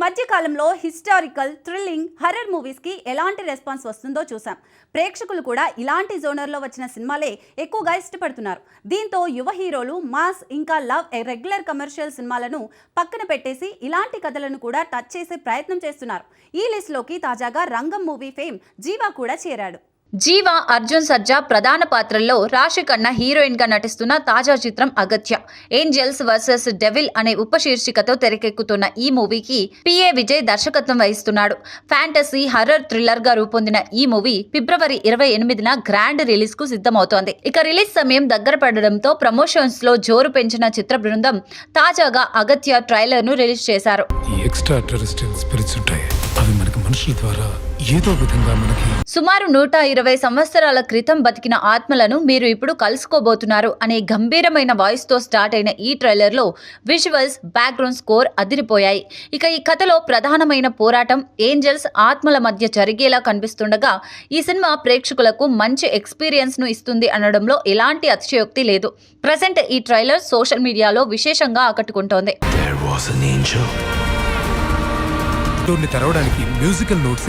మధ్య కాలంలో historical thrilling horror మూవీస్కి ఎలాంటి రెస్పాన్స్ వస్తుందో చూసాం. ప్రేక్షకులు కూడా ఇలాంటి జోనర్లో వచ్చిన సినిమాలే ఎక్కువగా ఇష్టపడుతున్నారు. దీంతో యువ హీరోలు మాస్ ఇంకా లవ్ రెగ్యులర్ కమర్షియల్ సినిమాలను పక్కన పెట్టేసి ఇలాంటి కథలను కూడా టచ్ చేసే ప్రయత్నం చేస్తున్నారు. ఈ లిస్ట్లోకి తాజాగా రంగం మూవీ ఫేమ్ జీవా కూడా చేరాడు. జీవ అర్జున్ సర్జా ప్రధాన పాత్రల్లో రాశి ఖన్నా హీరోయిన్గా నటిస్తున్న తాజా చిత్రం అగత్య. ఏంజల్స్ వర్సెస్ డెవిల్ అనే ఉపశీర్షికతో తెరకెక్కుతున్న ఈ మూవీకి పిఏ విజయ్ దర్శకత్వం వహిస్తున్నాడు. ఫ్యాంటసీ హర్రర్ థ్రిల్లర్గా రూపొందిన ఈ మూవీ ఫిబ్రవరి ఇరవై ఎనిమిదిన గ్రాండ్ రిలీజ్కు సిద్ధమవుతోంది. ఇక రిలీజ్ సమయం దగ్గర పడడంతో ప్రమోషన్స్లో జోరు పెంచిన చిత్ర బృందం తాజాగా అగత్య ట్రైలర్ను రిలీజ్ చేశారు. ద్వారా ఏదో విధంగా మనకి సుమారు నూట ఇరవై సంవత్సరాల క్రితం బతికిన ఆత్మలను మీరు ఇప్పుడు కలుసుకోబోతున్నారు అనే గంభీరమైన వాయిస్తో స్టార్ట్ అయిన ఈ ట్రైలర్లో విజువల్స్ బ్యాక్గ్రౌండ్ స్కోర్ అదిరిపోయాయి. ఇక ఈ కథలో ప్రధానమైన పోరాటం ఏంజల్స్ ఆత్మల మధ్య జరిగేలా కనిపిస్తుండగా ఈ సినిమా ప్రేక్షకులకు మంచి ఎక్స్పీరియన్స్ను ఇస్తుంది అనడంలో ఎలాంటి అతిశయోక్తి లేదు. ప్రజెంట్ ఈ ట్రైలర్ సోషల్ మీడియాలో విశేషంగా ఆకట్టుకుంటోంది. డోర్ని తెరవడానికి మ్యూజికల్ నోట్స్